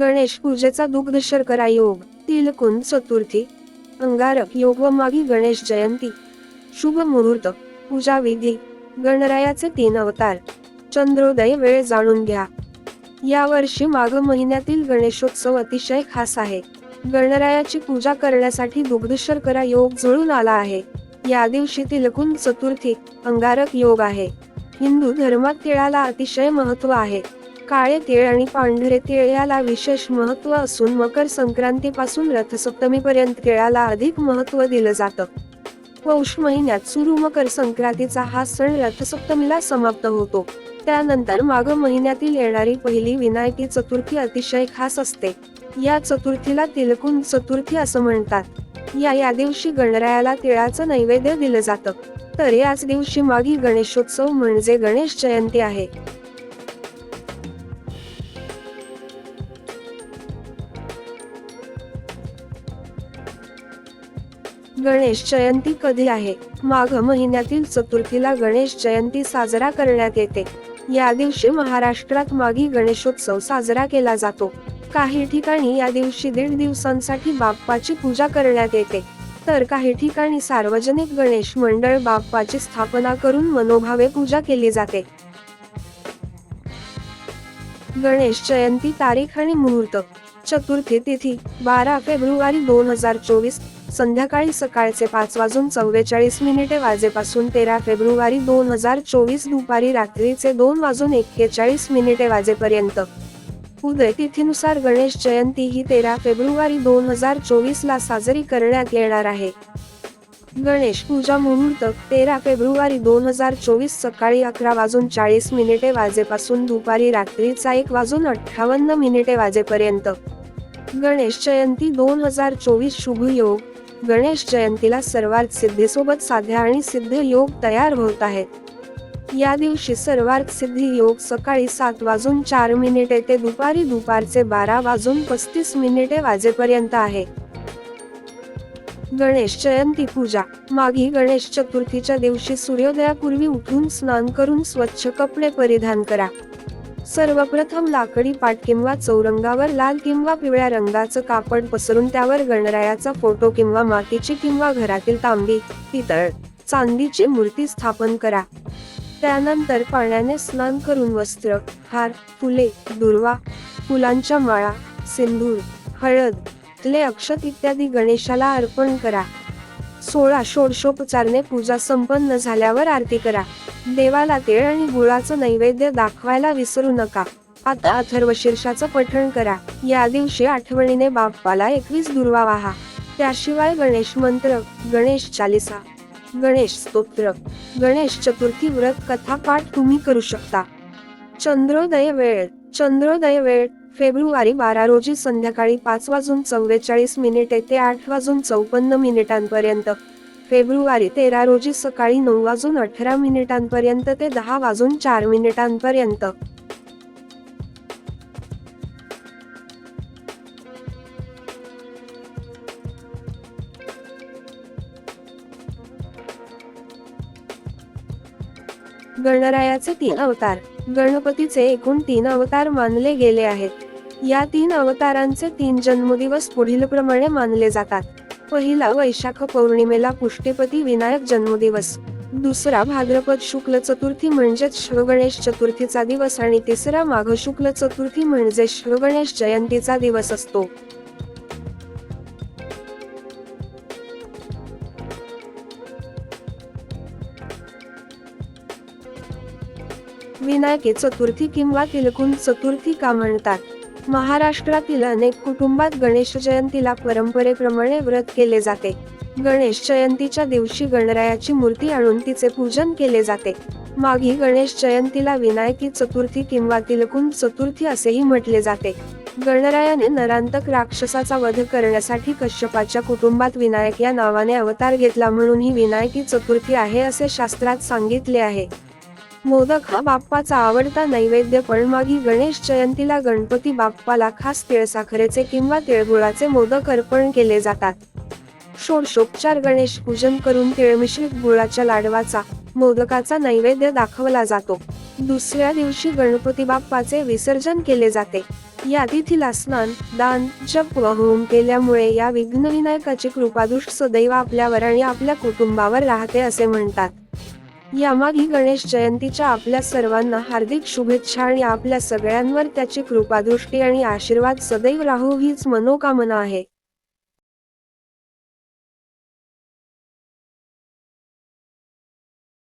गणेश पूजेचा दुग्ध शर्करा योग तिलकुंद चतुर्थी अंगारक योग व मागी गणेश जयंती शुभ मुहूर्त पूजा विधी गणरायाचे तीन अवतार चंद्रोदय वेळ जाणून घ्या. यावर्षी माघ महिन्यातील गणेशोत्सव अतिशय खास आहे. गणरायाची पूजा करण्यासाठी दुग्ध शर्करा योग जुळून आला आहे. या दिवशी तिलकुंद चतुर्थी अंगारक योग आहे. हिंदू धर्मात तिळाला अतिशय महत्त्व आहे. काळे तिळ आणि पांढरे तिळ याला विशेष महत्त्व असून मकर संक्रांतीपासून रथसप्तमीपर्यंत तिळाला अधिक महत्त्व दिलं जातं. पौष महिन्यात सुरू मकर संक्रांतीचा हा सण रथसप्तमीला समाप्त होतो. त्यानंतर माघ महिन्यातील येणारी पहिली विनायकी चतुर्थी अतिशय खास असते. या चतुर्थीला तिलकुण चतुर्थी असं म्हणतात. या या दिवशी गणरायाला तिळाचं नैवेद्य दिलं जातं. तर याच दिवशी मागी गणेशोत्सव म्हणजे गणेश जयंती आहे. गणेश जयंती कधी आहे? माघ महिन्यातील चतुर्थीला गणेश जयंती साजरा करण्यात येते. या दिवशी महाराष्ट्रात मागी गणेशोत्सव साजरा केला जातो. काही ठिकाणी या दिवशी दीड दिवसांसाठी बाप्पाची पूजा करण्यात येते. तर काही ठिकाणी सार्वजनिक गणेश मंडळ बाप्पाची स्थापना करून मनोभावे पूजा केली जाते. गणेश जयंती तारीख आणि मुहूर्त. चतुर्थी तिथी बारा फेब्रुवारी दोन हजार चोवीस संध्याकाळी सकाळचे पाच वाजून चव्वेचाळीस मिनिटे वाजेपासून तेरा फेब्रुवारी दोन हजार चोवीस दुपारी रात्रीचे दोन वाजून एक्केचाळीस मिनिटे वाजेपर्यंत. उदय तिथीनुसार गणेश जयंती ही तेरा फेब्रुवारी दोन हजार चोवीस ला साजरी करण्यात येणार आहे. गणेश पूजा मुहूर्त तेरा फेब्रुवारी दोन हजार चोवीस सकाळी अकरा वाजून चाळीस मिनिटे वाजेपासून दुपारी रात्रीचा एक वाजून अठ्ठावन्न मिनिटे वाजेपर्यंत. गणेश जयंती दोन हजार चोवीस शुभ योग गणेश जयंतीला सर्वात सिद्धीसोबत साध्या आणि सिद्ध योग तयार होत आहेत. या दिवशी सर्वात सिद्धी योग सकाळी सात वाजून चार मिनिटे ते दुपारी दुपारचे बारा वाजून पस्तीस मिनिटे वाजेपर्यंत आहे. गणेश जयंती पूजा. मागी गणेश चतुर्थीच्या दिवशी सूर्योदयापूर्वी उठून स्नान करून स्वच्छ कपडे परिधान करा. सर्वप्रथम लाकडी पाट किंवा चौरंगावर लाल किंवा पिवळ्या रंगाचं कापड पसरून त्यावर गणरायाचा फोटो किंवा मातीची किंवा घरातील तांबी पितळ चांदीची मूर्ती स्थापन करा. त्यानंतर पाण्याने स्नान करून वस्त्र हार फुले दुर्वा फुलांच्या माळा सिंदूर हळद ले अक्षत इत्यादी गणेशाला अर्पण करा. सोळा षोडशोपचारने पूजा संपन्न झाल्यावर आरती करा. देवाला तेळ आणि गुळाचं नैवेद्य दाखवायला विसरू नका. आता अथर्व शीर्षाचं पठण करा. या दिवशी आठवणीने बाप्पाला एकवीस दुर्वा वाहा. त्याशिवाय गणेश मंत्र गणेश चालिसा गणेश स्तोत्र गणेश चतुर्थी व्रत कथा पाठ तुम्ही करू शकता. चंद्रोदय वेळ चंद्रोदय वेळ. फेब्रुवारी बारा रोजी संध्याकाळी पाच वाजून चव्वेचाळीस मिनिटे ते आठ वाजून चौपन्न मिनिटांपर्यंत. फेब्रुवारी तेरा रोजी सकाळी नऊ वाजून अठरा मिनिटांपर्यंत ते दहा वाजून चार मिनिटांपर्यंत. गणरायाचे तीन अवतार. गणपतीचे एकूण तीन अवतार मानले गेले आहेत. या तीन अवतारांचे तीन जन्मदिवस पुढील प्रमाणे मानले जातात. पहिला वैशाख पौर्णिमेला पुष्टीपती विनायक जन्मदिवस. दुसरा भाद्रपद शुक्ल चतुर्थी म्हणजेच शिवगणेश चतुर्थीचा दिवस आणि तिसरा माघ शुक्ल चतुर्थी म्हणजे शिवगणेश जयंतीचा दिवस असतो. विनायके चतुर्थी किंवा तिलकुंद चतुर्थी का म्हणतात? महाराष्ट्रातील अनेक कुटुंबात गणेश जयंतीला परंपरेप्रमाणे व्रत केले जाते. गणेश जयंतीच्या दिवशी गणरायाची मूर्ती आणून तिचे पूजन केले जाते. मागी गणेश जयंतीला विनायकी चतुर्थी किंवा तिलकुंद चतुर्थी असेही म्हटले जाते. गणरायाने नरांतक राक्षसाचा वध करण्यासाठी कश्यपाच्या कुटुंबात विनायक या नावाने अवतार घेतला म्हणून ही विनायकी चतुर्थी आहे असे शास्त्रात सांगितले आहे. मोदक हा बाप्पाचा आवडता नैवेद्य. पण मागी गणेश जयंतीला गणपती बाप्पाला खास तिळसाखरेचे किंवा तिळगुळाचे मोदक अर्पण केले जातात. षोडशोपचार गणेश पूजन करून तिळमिश्रित गुळाच्या लाडवाचा मोदकाचा नैवेद्य दाखवला जातो. दुसऱ्या दिवशी गणपती बाप्पाचे विसर्जन केले जाते. या तिथीला स्नान दान जप व होम केल्यामुळे या विघ्नविनायकाची कृपादृष्ट सदैव आपल्यावर आणि आपल्या कुटुंबावर राहते असे म्हणतात. यामागी गणेश जयंतीच्या आपल्या सर्वांना हार्दिक शुभेच्छा आणि आपल्या सगळ्यांवर त्याची कृपादृष्टी आणि आशीर्वाद सदैव राहू हीच मनोकामना आहे.